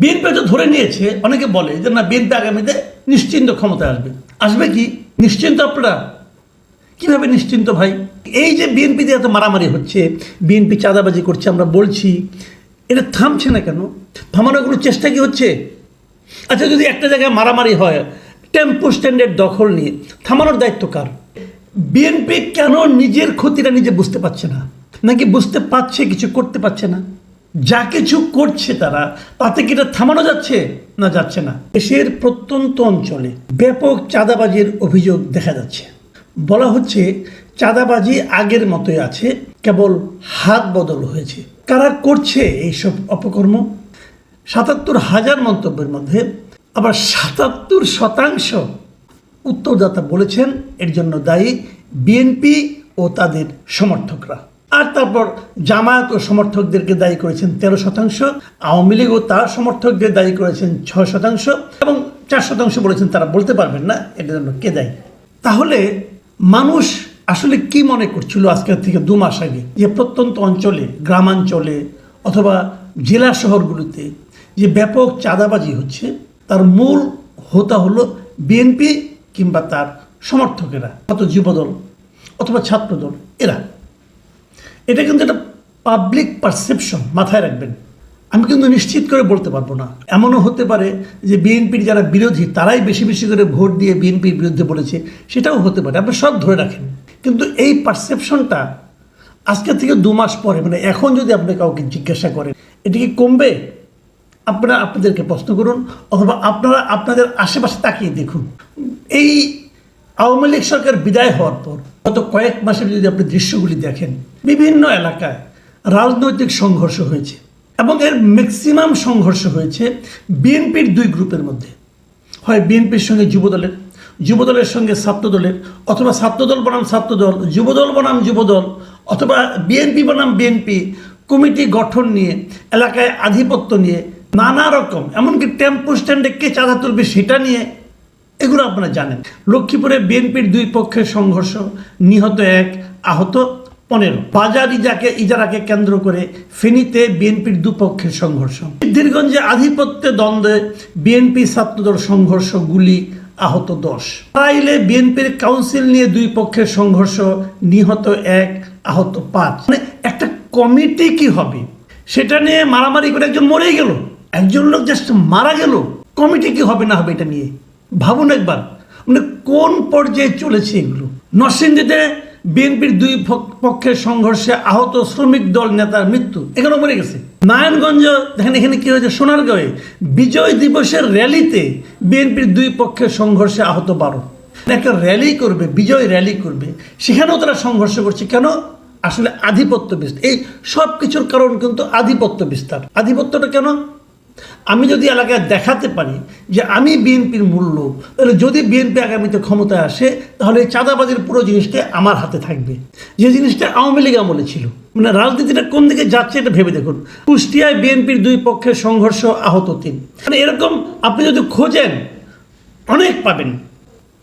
BNP তো ধরে নিয়েছে, অনেকে বলে যে না, বিএনপি আগামীতে নিশ্চিন্ত ক্ষমতায় আসবে। আসবে কি? নিশ্চিন্ত আপনারা? কীভাবে নিশ্চিন্ত ভাই? এই যে বিএনপিতে এত মারামারি হচ্ছে, বিএনপি চাঁদাবাজি করছে, আমরা বলছি, এটা থামছে না কেন? থামানোর কোনো চেষ্টা কি হচ্ছে? আচ্ছা যদি একটা জায়গায় মারামারি হয়, টেম্পো স্ট্যান্ডের দখল নিয়ে, থামানোর দায়িত্ব কার? বিএনপি কেন নিজের ক্ষতিটা নিজে বুঝতে পারছে না? নাকি বুঝতে পারছে, কিছু করতে পারছে না? যা কিছু করছে তারা, তাতে কি এটা থামানো যাচ্ছে না যাচ্ছে না? দেশের প্রত্যন্ত অঞ্চলে ব্যাপক চাঁদাবাজির অভিযোগ দেখা যাচ্ছে। বলা হচ্ছে চাঁদাবাজি আগের মতোই আছে, কেবল হাত বদল হয়েছে। কারা করছে এইসব অপকর্ম? সাতাত্তর হাজার মন্তব্যের মধ্যে আবার সাতাত্তর শতাংশ উত্তরদাতা বলেছেন এর জন্য দায়ী বিএনপি ও তাদের সমর্থকরা। আর তারপর জামায়াত ও সমর্থকদেরকে দায়ী করেছেন তেরো শতাংশ, আওয়ামী লীগ ও তার সমর্থকদের দায়ী করেছেন ছয় শতাংশ এবং চার শতাংশ বলেছেন তারা বলতে পারবেন না এটার জন্য কে দায়ী? তাহলে মানুষ আসলে কি মনে করছিল আজকের থেকে দু মাস আগে? যে প্রত্যন্ত অঞ্চলে, গ্রামাঞ্চলে অথবা জেলা শহরগুলোতে যে ব্যাপক চাঁদাবাজি হচ্ছে, তার মূল হোতা হলো বিএনপি কিংবা তার সমর্থকেরা অত যুবদল অথবা ছাত্রদল, এরা। এটা কিন্তু একটা পাবলিক পারসেপশন মাথায় রাখবেন। আমি কিন্তু নিশ্চিত করে বলতে পারব না। এমনও হতে পারে যে বিএনপির যারা বিরোধী, তারাই বেশি বেশি করে ভোট দিয়ে বিএনপির বিরুদ্ধে বলেছে। সেটাও হতে পারে। আপনি সব ধরে রাখেন। কিন্তু এই পারসেপশনটা আজকে থেকে দু মাস পরে মানে এখন যদি আপনি কাউকে জিজ্ঞাসা করেন, এটি কি কমবে? আপনারা আপনাদেরকে প্রশ্ন করুন, অথবা আপনারা আপনাদের আশেপাশে তাকিয়ে দেখুন। এই আওয়ামী লীগ সরকার বিদায় হওয়ার পর, গত কয়েক মাসের যদি আপনি দৃশ্যগুলি দেখেন, বিভিন্ন এলাকায় রাজনৈতিক সংঘর্ষ হয়েছে এবং এর ম্যাক্সিমাম সংঘর্ষ হয়েছে বিএনপির দুই গ্রুপের মধ্যে। হয় বিএনপির সঙ্গে যুবদলের যুবদলের সঙ্গে ছাত্রদলের, অথবা ছাত্রদল বনাম ছাত্রদল, যুবদল বনাম যুবদল, অথবা বিএনপি বনাম বিএনপি কমিটি গঠন নিয়ে, এলাকায় আধিপত্য নিয়ে, নানা রকম, এমনকি টেম্পো স্ট্যান্ডে কে চাঁদা তুলবে সেটা নিয়ে এগুলো আপনারা জানেন। লক্ষ্মীপুরে বিএনপির দুই পক্ষের সংঘর্ষ নিহত এক, আহত পনেরো। বাজার ইজাকে ইজারাকে কেন্দ্র করে ফেনীতে বিএনপির দুপক্ষের সংঘর্ষ। দীর্ঘঞ্জে আধিপত্যে দ্বন্দ্বে বিএনপি ছাত্রদল সংঘর্ষ গুলি আহত দশ। টাইলে বিএনপির কাউন্সিল নিয়ে দুই পক্ষের সংঘর্ষ নিহত এক, আহত পাঁচ। মানে একটা কমিটি কি হবে? সেটা নিয়ে মারামারি করে একজন মরেই গেল। একজন লোক জাস্ট মারা গেল। কমিটি কি হবে না হবে এটা নিয়ে? ভাবুন একবার মানে কোন পর্যায়ে চলেছে এগুলো? নরসিংদীতে বিএনপির দুই পক্ষের সংঘর্ষে আহত শ্রমিক দল নেতার মৃত্যু, এখানে মরে গেছে। নারায়ণগঞ্জ, দেখেন এখানে কি হয়েছে? সোনারগাঁয়ে বিজয় দিবসের র্যালিতে বিএনপির দুই পক্ষের সংঘর্ষে আহত বারো। একটা র্যালি করবে, বিজয় র্যালি করবে, সেখানেও তারা সংঘর্ষ করছে। কেন? আসলে আধিপত্য বিস্তার। এই সব কিছুর কারণ কিন্তু আধিপত্য বিস্তার। আধিপত্যটা কেন? আমি যদি এলাকায় দেখাতে পারি যে আমি বিএনপির মূল লোক তাহলে যদি বিএনপি আগামীতে ক্ষমতায় আসে, তাহলে চাঁদাবাজির পুরো জিনিসটা আমার হাতে থাকবে। যে জিনিসটা আওয়ামী লীগ আমলে ছিল। মানে রাজনীতিটা কোন দিকে যাচ্ছে এটা ভেবে দেখুন। কুষ্টিয়ায় বিএনপির দুই পক্ষের সংঘর্ষ আহত তিন। মানে এরকম আপনি যদি খোঁজেন, অনেক পাবেন।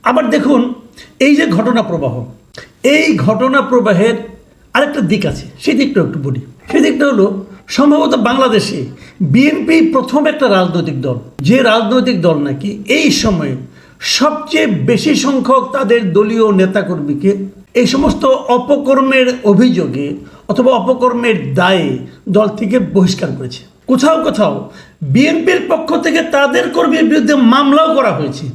আবার দেখুন, এই যে ঘটনা প্রবাহ, এই ঘটনা প্রবাহের আরেকটা দিক আছে সেই দিকটা একটু বলি। সেই দিকটা হলো সম্ভবত বাংলাদেশে বিএনপি প্রথম একটা রাজনৈতিক দল। যে রাজনৈতিক দল নাকি এই সময়ে সবচেয়ে বেশি সংখ্যক তাদের দলীয় নেতাকর্মীকে এই সমস্ত অপকর্মের অভিযোগে অথবা অপকর্মের দায়ে দল থেকে বহিষ্কার করেছে। কোথাও কোথাও বিএনপির পক্ষ থেকে তাদের কর্মীর বিরুদ্ধে মামলাও করা হয়েছে।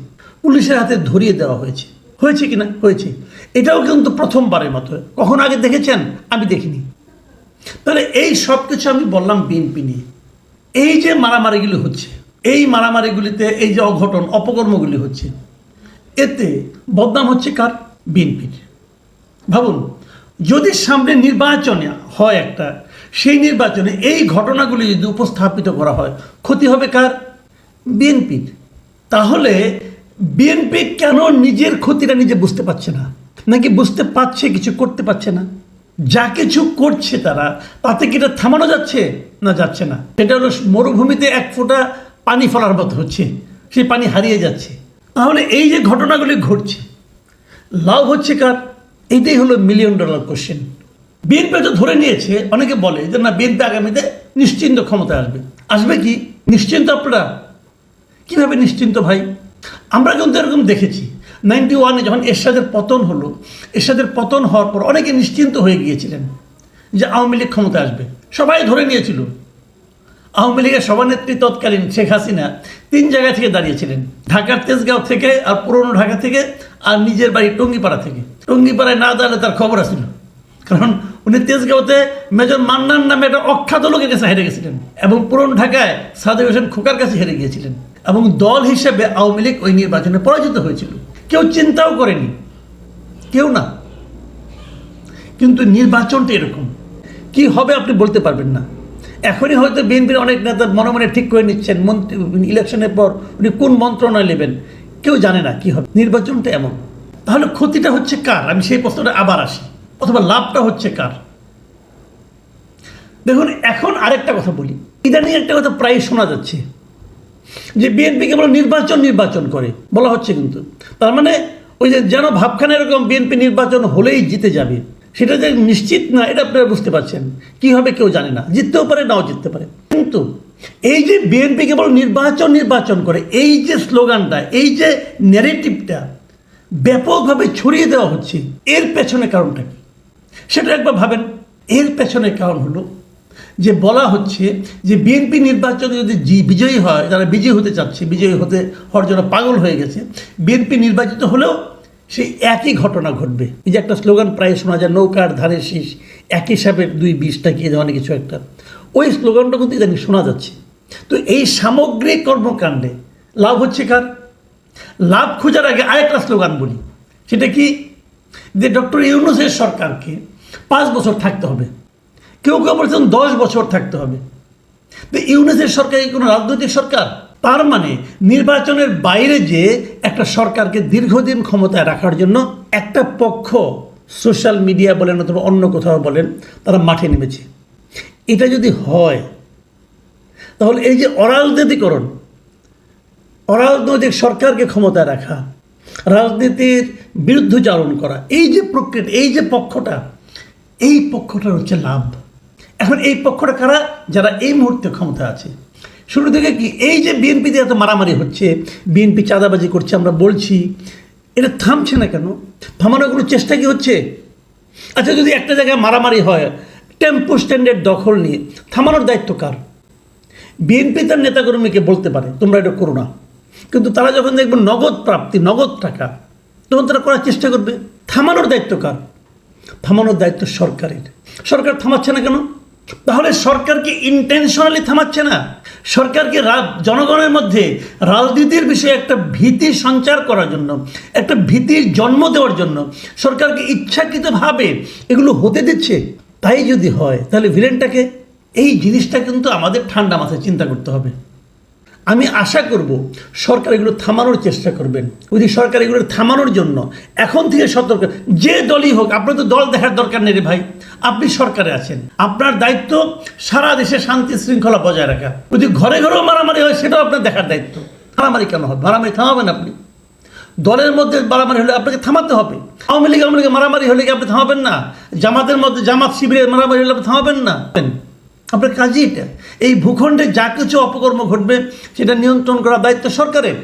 পুলিশের হাতে ধরিয়ে দেওয়া হয়েছে। হয়েছে কিনা? হয়েছে। এটাও কিন্তু প্রথমবারের মতো। কখন আগে দেখেছেন? আমি দেখিনি। তাহলে এই সব কিছু আমি বললাম বিএনপি নিয়ে। এই যে মারামারিগুলি হচ্ছে, এই মারামারিগুলিতে এই যে অঘটন, অপকর্মগুলি হচ্ছে, এতে বদনাম হচ্ছে কার? বিএনপির ভাবুন, যদি সামনে নির্বাচনে হয় একটা, সেই নির্বাচনে এই ঘটনাগুলি যদি উপস্থাপিত করা হয়, ক্ষতি হবে কার? বিএনপির তাহলে বিএনপি কেন নিজের ক্ষতিটা নিজে বুঝতে পারছে না? নাকি বুঝতে পারছে, কিছু করতে পারছে না? যা কিছু করছে তারা, তাতে কি এটা থামানো যাচ্ছে? না যাচ্ছে না। এটা হলো মরুভূমিতে এক ফোঁটা পানি ফলার মতো হচ্ছে। সেই পানি হারিয়ে যাচ্ছে। তাহলে এই যে ঘটনাগুলি ঘটছে, লাভ হচ্ছে কার? এইটাই হলো মিলিয়ন ডলার কোশ্চেন বিএনপি তো ধরে নিয়েছে, অনেকে বলে যে না বিএনপি আগামীতে নিশ্চিন্ত ক্ষমতায় আসবে। আসবে কি? নিশ্চিন্ত আপনারা? কীভাবে নিশ্চিন্ত ভাই? আমরা কিন্তু এরকম দেখেছি। নাইনটি ওয়ানে যখন এরশাদের পতন হলো, এরশাদের পতন হওয়ার পর অনেকে নিশ্চিন্ত হয়ে গিয়েছিলেন যে আওয়ামী লীগ ক্ষমতা আসবে। সবাই ধরে নিয়েছিল। আওয়ামী লীগের সভানেত্রী তৎকালীন শেখ হাসিনা তিন জায়গা থেকে দাঁড়িয়েছিলেন। ঢাকার তেজগাঁও থেকে আর পুরনো ঢাকা থেকে আর নিজের বাড়ি টঙ্গিপাড়া থেকে। টঙ্গিপাড়ায় না দাঁড়ালে তার খবর আসছিল কারণ উনি তেজগাঁওতে মেজর মান্নান নামে একটা অখ্যাত লোকের কাছে হেরে গেছিলেন এবং পুরনো ঢাকায় সাদেক হোসেন খোকার কাছে হেরে গিয়েছিলেন এবং দল হিসেবে আওয়ামী লীগ ওই নির্বাচনে পরাজিত হয়েছিল। কেউ চিন্তাও করেনি। কেউ না। কিন্তু নির্বাচনটা এরকম। কি হবে আপনি বলতে পারবেন না। এখনই হয়তো বিএনপির অনেক নেতা মনে মনে ঠিক করে নিচ্ছেন। মন্ত্রী, ইলেকশনের পর উনি কোন মন্ত্রণায় নেবেন, কেউ জানে না কি হবে। নির্বাচনটা এমন। তাহলে ক্ষতিটা হচ্ছে কার? আমি সেই প্রশ্নটা আবার আসি। অথবা লাভটা হচ্ছে কার? দেখুন, এখন আরেকটা কথা বলি। ইদানিং একটা কথা প্রায় শোনা যাচ্ছে। যে বিএনপি কেবল নির্বাচন নির্বাচন করে। বলা হচ্ছে কিন্তু। তার মানে ওই যে যেন ভাবখানা এরকম বিএনপি নির্বাচন হলেই জিতে যাবে, সেটা যে নিশ্চিত না, এটা আপনারা বুঝতে পারছেন। কী হবে কেউ জানে না। জিততেও পারে, নাও জিততে পারে। কিন্তু এই যে বিএনপি কেবল নির্বাচন নির্বাচন করে, এই যে স্লোগানটা, এই যে ন্যারেটিভটা ব্যাপকভাবে ছড়িয়ে দেওয়া হচ্ছে, এর পেছনে কারণটা কি? সেটা একবার ভাবেন। এর পেছনে কারণ হলো যে বলা হচ্ছে যে বিএনপি নির্বাচনে যদি জি বিজয়ী হয়, যারা বিজয়ী হতে চাচ্ছে, বিজয়ী হতে হওয়ার জন্য পাগল হয়ে গেছে, বিএনপি নির্বাচিত হলেও সেই একই ঘটনা ঘটবে। এই যে একটা স্লোগান প্রায় শোনা যায়, নৌকার ধারে শীষ, একই সাপের দুই বিষটা কি ধরনের কিছু একটা। ওই স্লোগানটা কিন্তু ইদানিং শোনা যাচ্ছে। তো এই সামগ্রিক কর্মকাণ্ডে লাভ হচ্ছে কার? লাভ খোঁজার আগে আরেকটা স্লোগান বলি। সেটা কি? যে ডক্টর ইউনুসের সরকারকে পাঁচ বছর থাকতে হবে। কেউ কেউ বলছেন দশ বছর থাকতে হবে। তো ইউনুসের সরকার কোনো রাজনৈতিক সরকার? তার মানে নির্বাচনের বাইরে যে একটা সরকারকে দীর্ঘদিন ক্ষমতায় রাখার জন্য একটা পক্ষ সোশ্যাল মিডিয়া বলেন অথবা অন্য কোথাও বলেন, তারা মাঠে নেমেছে। এটা যদি হয়, তাহলে এই যে অরাজনীতিকরণ, অরাজনৈতিক সরকারকে ক্ষমতায় রাখা, রাজনীতির বিরুদ্ধচারণ করা, এই যে প্রক্রিয়া, এই যে পক্ষটা, এই পক্ষটার হচ্ছে লাভ। এখন এই পক্ষটা কারা? যারা এই মুহূর্তে ক্ষমতা আছে। শুরু থেকে কি এই যে বিএনপিতে এত মারামারি হচ্ছে, বিএনপি চাঁদাবাজি করছে, আমরা বলছি, এটা থামছে না কেন? থামানোর কোনো চেষ্টা কি হচ্ছে? আচ্ছা যদি একটা জায়গায় মারামারি হয়, টেম্পো স্ট্যান্ডের দখল নিয়ে, থামানোর দায়িত্ব কার? বিএনপি তার নেতাকর্মীকে বলতে পারে, তোমরা এটা করো না। কিন্তু তারা যখন দেখবে নগদ প্রাপ্তি, নগদ টাকা, তখন তারা করার চেষ্টা করবে। থামানোর দায়িত্ব কার? থামানোর দায়িত্ব সরকারের। সরকার থামাচ্ছে না কেন? তাহলে সরকারকে ইন্টেনশনালি থামাচ্ছে না? সরকারকে জনগণের মধ্যে রাজনীতির বিষয়ে একটা ভীতি সঞ্চার করার জন্য, একটা ভীতির জন্ম দেওয়ার জন্য সরকারকে ইচ্ছাকৃতভাবে এগুলো হতে দিচ্ছে। তাই যদি হয়, তাহলে ভিলেনটাকে এই জিনিসটা কিন্তু আমাদের ঠান্ডা মাথায় চিন্তা করতে হবে। আমি আশা করব সরকার এগুলো থামানোর চেষ্টা করবেন। যদি সরকার এগুলো থামানোর জন্য এখন থেকে সতর্ক। যে দলই হোক, আপনার তো দল দেখার দরকার নেই রে ভাই। আপনি সরকারে আছেন। আপনার দায়িত্ব সারা দেশে শান্তি শৃঙ্খলা বজায় রাখা। যদি ঘরে ঘরেও মারামারি হয়, সেটাও আপনার দেখার দায়িত্ব। মারামারি কেন হবে? মারামারি থামাবেন আপনি। দলের মধ্যে মারামারি হলে আপনাকে থামাতে হবে। আওয়ামী লীগ, আওয়ামী লীগের মারামারি হলে কি আপনি থামাবেন না? জামাতের মধ্যে জামাত শিবিরের মারামারি হলে আপনি থামাবেন না? আপনার কাজই এটা। এই ভূখণ্ডে যা কিছু অপকর্ম ঘটবে সেটা নিয়ন্ত্রণ করার দায়িত্ব সরকারের।